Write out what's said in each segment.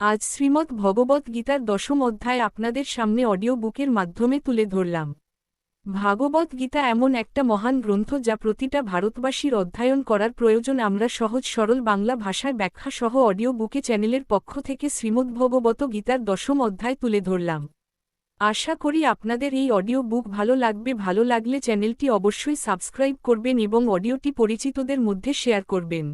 আজ শ্রীমদ্ ভগবত গীতার দশম অধ্যায় আপনাদের সামনে অডিও বুকের মাধ্যমে তুলে ধরলাম। ভাগবত গীতা এমন একটা মহান গ্রন্থ যা প্রতিটা ভারতবাসীর অধ্যয়ন করার প্রয়োজন। আমরা সহজ সরল বাংলা ভাষায় ব্যাখ্যা সহ অডিও বুকে চ্যানেলের পক্ষ থেকে শ্রীমদ্ ভগবত গীতার দশম অধ্যায় তুলে ধরলাম। আশা করি আপনাদের এই অডিও বুক ভালো লাগবে। ভালো লাগলে চ্যানেলটি অবশ্যই সাবস্ক্রাইব করবেন এবং অডিওটি পরিচিতদের মধ্যে শেয়ার করবেন।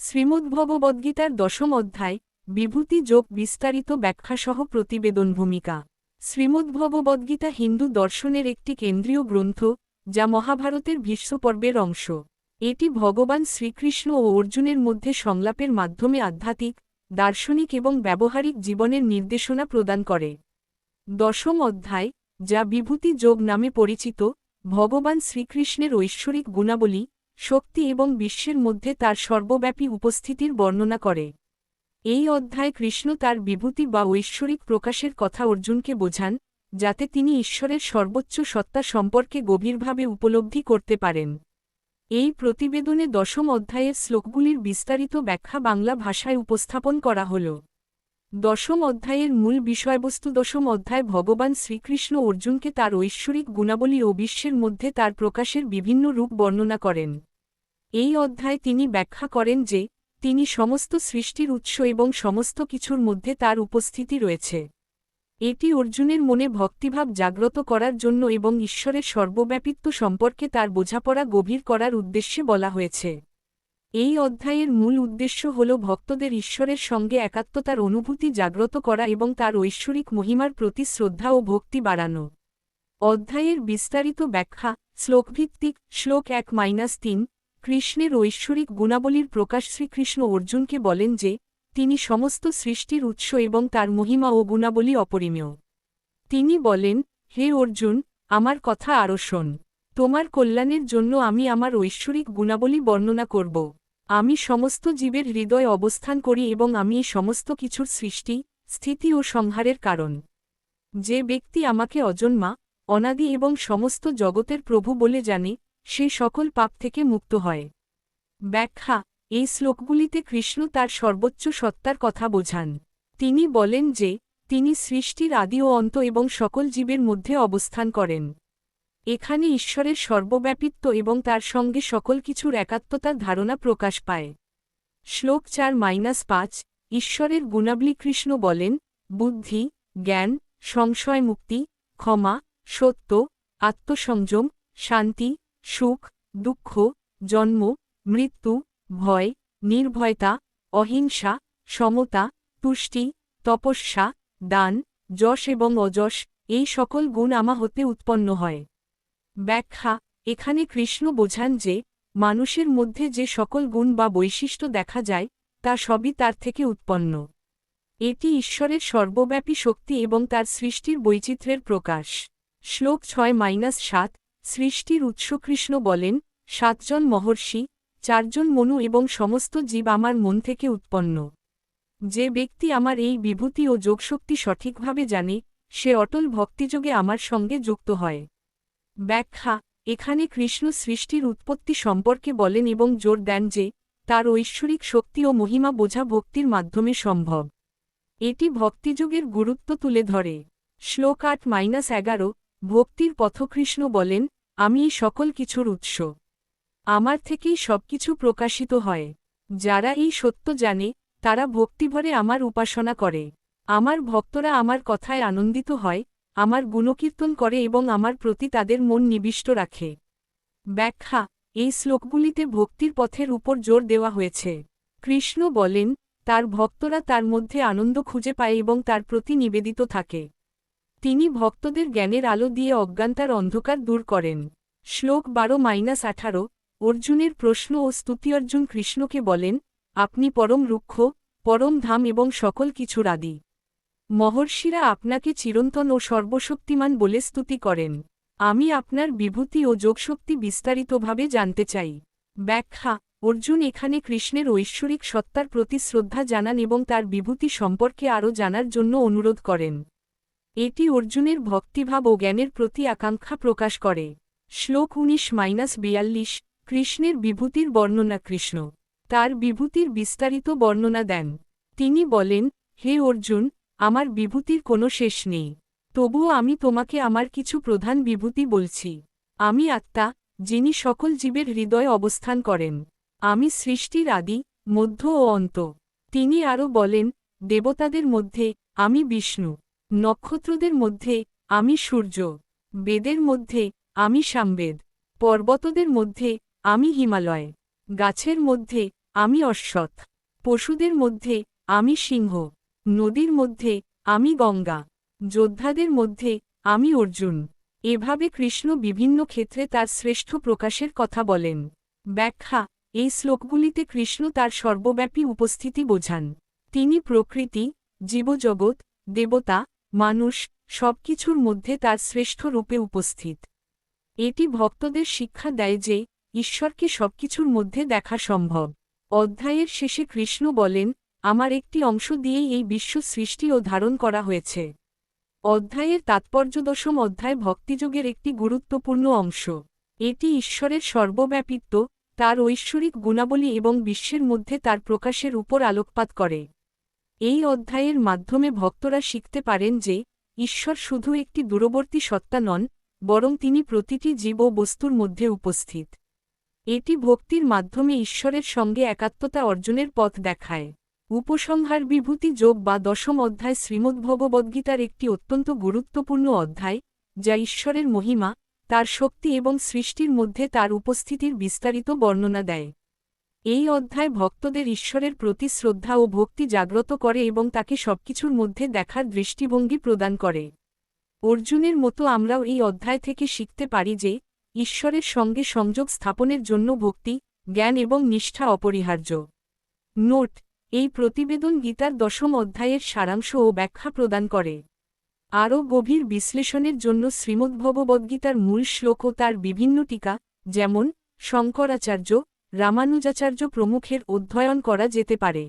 শ্রীমদ্ভগবদ্গীতার দশম অধ্যায় বিভূতি যোগ বিস্তারিত ব্যাখ্যাসহ প্রতিবেদন ভূমিকা। শ্রীমদ্ভগবদ্গীতা হিন্দু দর্শনের একটি কেন্দ্রীয় গ্রন্থ, যা মহাভারতের ভীষ্মপর্বের অংশ। এটি ভগবান শ্রীকৃষ্ণ ও অর্জুনের মধ্যে সংলাপের মাধ্যমে আধ্যাত্মিক, দার্শনিক এবং ব্যবহারিক জীবনের নির্দেশনা প্রদান করে। দশম অধ্যায়, যা বিভূতি যোগ নামে পরিচিত, ভগবান শ্রীকৃষ্ণের ঐশ্বরিক গুণাবলী, শক্তি এবং বিশ্বের মধ্যে তার সর্বব্যাপী উপস্থিতির বর্ণনা করে। এই অধ্যায় কৃষ্ণ তার বিভূতি বা ঐশ্বরিক প্রকাশের কথা অর্জুনকে বোঝান, যাতে তিনি ঈশ্বরের সর্বোচ্চ সত্তা সম্পর্কে গভীরভাবে উপলব্ধি করতে পারেন। এই প্রতিবেদনে দশম অধ্যায়ের শ্লোকগুলির বিস্তারিত ব্যাখ্যা বাংলা ভাষায় উপস্থাপন করা হল। দশম অধ্যায়ের মূল বিষয়বস্তু দশম অধ্যায় ভগবান শ্রীকৃষ্ণ অর্জুনকে তার ঐশ্বরিক গুণাবলী ও বিশ্বের মধ্যে তার প্রকাশের বিভিন্ন রূপ বর্ণনা করেন। এই অধ্যায় তিনি ব্যাখ্যা করেন যে তিনি সমস্ত সৃষ্টির উৎস এবং সমস্ত কিছুর মধ্যে তার উপস্থিতি রয়েছে। এটি অর্জুনের মনে ভক্তিভাব জাগ্রত করার জন্য এবং ঈশ্বরের সর্বব্যাপিত্ব সম্পর্কে তার বোঝাপড়া গভীর করার উদ্দেশ্যে বলা হয়েছে। এই অধ্যায়ের মূল উদ্দেশ্য হল ভক্তদের ঈশ্বরের সঙ্গে একাত্মতার অনুভূতি জাগ্রত করা এবং তার ঐশ্বরিক মহিমার প্রতি শ্রদ্ধা ও ভক্তি বাড়ানো। অধ্যায়ের বিস্তারিত ব্যাখ্যা, শ্লোকভিত্তিক, শ্লোক এক মাইনাস তিন কৃষ্ণের ঐশ্বরিক গুণাবলীর প্রকাশ শ্রীকৃষ্ণ অর্জুনকে বলেন যে, তিনি সমস্ত সৃষ্টির উৎস এবং তার মহিমা ও গুণাবলী অপরিমেয়। তিনি বলেন, হে অর্জুন, আমার কথা আরও শোন। তোমার কল্যাণের জন্য আমি আমার ঐশ্বরিক গুণাবলী বর্ণনা করব। আমি সমস্ত জীবের হৃদয় অবস্থান করি এবং আমি এই সমস্ত কিছুর সৃষ্টি, স্থিতি ও সংহারের কারণ। যে ব্যক্তি আমাকে অজন্মা, অনাদি এবং সমস্ত জগতের প্রভু বলে জানে সে সকল পাপ থেকে মুক্ত হয়। ব্যাখ্যা, এই শ্লোকগুলিতে কৃষ্ণ তার সর্বোচ্চ সত্তার কথা বোঝান। তিনি বলেন যে, তিনি সৃষ্টির আদি ও অন্ত এবং সকল জীবের মধ্যে অবস্থান করেন। এখানে ঈশ্বরের সর্বব্যাপিত্ব এবং তার সঙ্গে সকল কিছুর একাত্মতার ধারণা প্রকাশ পায়। শ্লোক চার মাইনাস পাঁচ, ঈশ্বরের গুণাবলী কৃষ্ণ বলেন, বুদ্ধি, জ্ঞান, সংশয় মুক্তি, ক্ষমা, সত্য, আত্মসংযম, শান্তি সুখ, দুঃখ, জন্ম, মৃত্যু, ভয়, নির্ভয়তা, অহিংসা, সমতা, তুষ্টি, তপস্যা, দান, যশ এবং অযশ, এই সকল গুণ আমা হতে উৎপন্ন হয়। ব্যাখ্যা, এখানে কৃষ্ণ বোঝান যে, মানুষের মধ্যে যে সকল গুণ বা বৈশিষ্ট্য দেখা যায়, তা সবই তার থেকে উৎপন্ন। এটি ঈশ্বরের সর্বব্যাপী শক্তি এবং তার সৃষ্টির বৈচিত্র্যের প্রকাশ। শ্লোক ছয় মাইনাস সাত সৃষ্টির উৎস কৃষ্ণ বলেন, সাতজন মহর্ষি, চারজন মনু এবং সমস্ত জীব আমার মন থেকে উৎপন্ন। যে ব্যক্তি আমার এই বিভূতি ও যোগশক্তি সঠিকভাবে জানে, সে অটল ভক্তিযোগে আমার সঙ্গে যুক্ত হয়। ব্যাখ্যা, এখানে কৃষ্ণ সৃষ্টির উৎপত্তি সম্পর্কে বলেন এবং জোর দেন যে, তার ঐশ্বরিক শক্তি ও মহিমা বোঝা ভক্তির মাধ্যমে সম্ভব। এটি ভক্তিযোগের গুরুত্ব তুলে ধরে। শ্লোক আট মাইনাস এগারো, ভক্তির পথকৃষ্ণ বলেন আমি সকল কিছুর উৎস। আমার থেকেই সবকিছু প্রকাশিত হয়। যারা এই সত্য জানে, তারা ভক্তিভরে আমার উপাসনা করে। আমার ভক্তরা আমার কথায় আনন্দিত হয়, আমার গুণকীর্তন করে এবং আমার প্রতি তাদের মন নিবিষ্ট রাখে। ব্যাখ্যা, এই শ্লোকগুলিতে ভক্তির পথের উপর জোর দেওয়া হয়েছে। কৃষ্ণ বলেন, তার ভক্তরা তার মধ্যে আনন্দ খুঁজে পায় এবং তার প্রতি নিবেদিত থাকে। তিনি ভক্তদের জ্ঞানের আলো দিয়ে অজ্ঞানতার অন্ধকার দূর করেন। শ্লোক বারো মাইনাস আঠারো, অর্জুনের প্রশ্ন ও স্তুতি অর্জুন কৃষ্ণকে বলেন, আপনি পরম রুক্ষ, পরম ধাম এবং সকল কিছুর আদি। মহর্ষিরা আপনাকে চিরন্তন ও সর্বশক্তিমান বলে স্তুতি করেন। আমি আপনার বিভূতি ও যোগশক্তি বিস্তারিতভাবে জানতে চাই। ব্যাখ্যা, অর্জুন এখানে কৃষ্ণের ঐশ্বরিক সত্তার প্রতি শ্রদ্ধা জানান এবং তার বিভূতি সম্পর্কে আরও জানার জন্য অনুরোধ করেন। এটি অর্জুনের ভক্তিভাব ও জ্ঞানের প্রতি আকাঙ্ক্ষা প্রকাশ করে। শ্লোক উনিশ মাইনাস বিয়াল্লিশ, কৃষ্ণের বিভূতির বর্ণনা কৃষ্ণ। তার বিভূতির বিস্তারিত বর্ণনা দেন। তিনি বলেন, হে অর্জুন, আমার বিভূতির কোনো শেষ নেই। তবুও আমি তোমাকে আমার কিছু প্রধান বিভূতি বলছি। আমি আত্মা, যিনি সকল জীবের হৃদয়ে অবস্থান করেন। আমি সৃষ্টির আদি, মধ্য ও অন্ত। তিনি আরও বলেন, দেবতাদের মধ্যে আমি বিষ্ণু। নক্ষত্রদের মধ্যে আমি সূর্য, বেদের মধ্যে আমি সামবেদ, পর্বতদের মধ্যে আমি হিমালয়, গাছের মধ্যে আমি অশ্বত্থ পশুদের মধ্যে আমি সিংহ, নদীর মধ্যে আমি গঙ্গা, যোদ্ধাদের মধ্যে আমি অর্জুন। এভাবে কৃষ্ণ বিভিন্ন ক্ষেত্রে তার শ্রেষ্ঠ প্রকাশের কথা বলেন। ব্যাখ্যা, এই শ্লোকগুলিতে কৃষ্ণ তার সর্বব্যাপী উপস্থিতি বোঝান। তিনি প্রকৃতি, জীবজগৎ, দেবতা মানুষ সবকিছুর মধ্যে তার শ্রেষ্ঠ রূপে উপস্থিত। এটি ভক্তদের শিক্ষা দেয় যে ঈশ্বরকে সবকিছুর মধ্যে দেখা সম্ভব। অধ্যায়ের শেষে কৃষ্ণ বলেন, আমার একটি অংশ দিয়েই এই বিশ্ব সৃষ্টি ও ধারণ করা হয়েছে। অধ্যায়ের তাৎপর্য দশম অধ্যায় ভক্তিযোগের একটি গুরুত্বপূর্ণ অংশ। এটি ঈশ্বরের সর্বব্যাপিত্ব, তার ঐশ্বরিক গুণাবলী এবং বিশ্বের মধ্যে তার প্রকাশের উপর আলোকপাত করে। এই অধ্যায়ের মাধ্যমে ভক্তরা শিখতে পারেন যে, ঈশ্বর শুধু একটি দূরবর্তী সত্তা নন, বরং তিনি প্রতিটি জীব ও বস্তুর মধ্যে উপস্থিত। এটি ভক্তির মাধ্যমে ঈশ্বরের সঙ্গে একাত্মতা অর্জনের পথ দেখায়। উপসংহার বিভূতি যোগ বা দশম অধ্যায় শ্রীমদ্ভগবদ্গীতার একটি অত্যন্ত গুরুত্বপূর্ণ অধ্যায়, যা ঈশ্বরের মহিমা, তার শক্তি এবং সৃষ্টির মধ্যে তার উপস্থিতির বিস্তারিত বর্ণনা দেয়। এই অধ্যায় ভক্তদের ঈশ্বরের প্রতি শ্রদ্ধা ও ভক্তি জাগ্রত করে এবং তাকে সবকিছুর মধ্যে দেখার দৃষ্টিভঙ্গি প্রদান করে। অর্জুনের মতো আমরাও এই অধ্যায় থেকে শিখতে পারি যে, ঈশ্বরের সঙ্গে সংযোগ স্থাপনের জন্য ভক্তি, জ্ঞান এবং নিষ্ঠা অপরিহার্য। নোট, এই প্রতিবেদন গীতার দশম অধ্যায়ের সারাংশ ও ব্যাখ্যা প্রদান করে। আরও গভীর বিশ্লেষণের জন্য শ্রীমদ্ভগবদ্গীতার মূল শ্লোক ও তার বিভিন্ন টিকা, যেমন, শঙ্করাচার্য রামানুজাচার্য প্রমুখের অধ্যয়ন করা যেতে পারে।